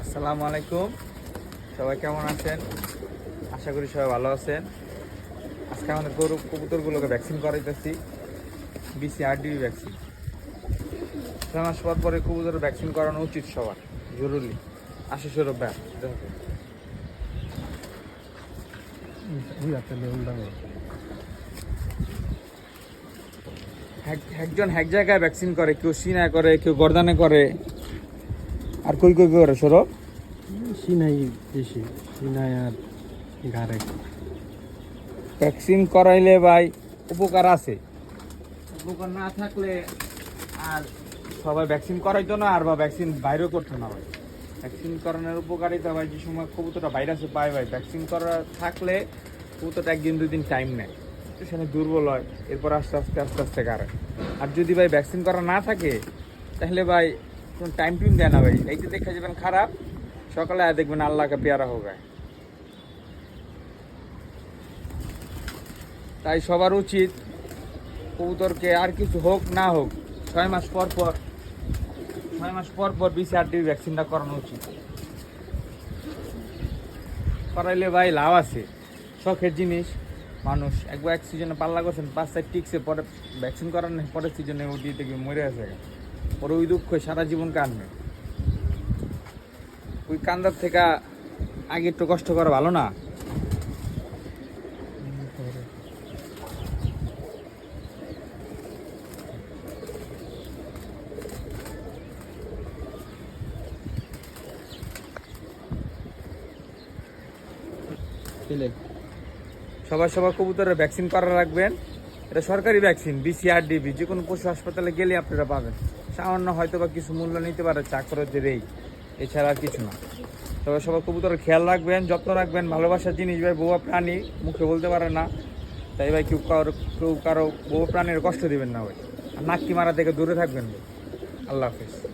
আসসালামু আলাইকুম। সবাই কেমন আছেন? আশা করি সবাই ভালো আছেন। আজকে আমাদের গরু কবুতরগুলোকে ভ্যাকসিন করাইতেছি বিসিআরডিবি ভ্যাকসিন ছয় মাস পর পরে কবুতরের ভ্যাকসিন করানো উচিত সবার জরুরি। আশি সৌরভ ব্যাপ এক- একজন এক জায়গায় ভ্যাকসিন করে কেউ সিনায় করে কেউ গর্দানে করে। আর কই কই করে সৌরভ সিনাই বেশি সিনাই আর ঘাড়ে। ভ্যাকসিন করাইলে ভাই উপকার আছে। উপকার না থাকলে আর সবাই ভ্যাকসিন করাইতো না আর বা ভ্যাকসিন বাইরেও করতো না ভাই। ভ্যাকসিন করানোর উপকারিতা ভাই, যে সময় কবুতরটা ভাইরাসে পায় ভাই ভ্যাকসিন করা থাকলে কবুতরটা একদিন দুই দিন টাইম নেয়। সেখানে দুর্বল হয়, এরপর আস্তে আস্তে আস্তে আস্তে কারে আর যদি ভাই ভ্যাকসিন করা না থাকে, তাহলে ভাই কোনো টাইম টুইম দেয় না ভাই। এই যে দেখা যাবেন খারাপ, সকালে দেখবেন আল্লাহকে পেয়ারা হোক তাই সবার উচিত কবুতরকে আর কিছু হোক, না হোক, ছয় মাস পর পর ছয় মাস পর পর বিসিআরডি ভ্যাকসিনটা করানো উচিত। করাইলে ভাই লাভ আছে। শখের জিনিস। মানুষ একবার এক সিজনে পাল্লা করছেন পাঁচ সাইড টিকছে, পরে ভ্যাকসিন করানোর পরের সিজনে ও দিয়ে থেকে মরে আছে? পরে ওই দুঃখ সারা জীবন কাঁদবে। ওই কান্দার থেকে আগে একটু কষ্ট করা ভালো না। সবার সবার কবুতরের ভ্যাকসিন করা রাখবেন। এটা সরকারি ভ্যাকসিন বিসিআরডিবি যে কোনো পশু হাসপাতালে গেলে আপনারা পাবেন। সামান্য হয়তো বা কিছু মূল্য নিতে পারে চা খরচের এই। এছাড়া আর কিছু না। তবে সবার কবুতরের খেয়াল রাখবেন, যত্ন রাখবেন, ভালোবাসার জিনিস ভাই বউয়া প্রাণী, মুখে বলতে পারে না। তাই ভাই কেউ কারও কেউ কারও বউ প্রাণীর কষ্ট দিবেন না ভাই। আর নাকি মারা থেকে দূরে থাকবেন ভাই। আল্লাহ হাফিজ।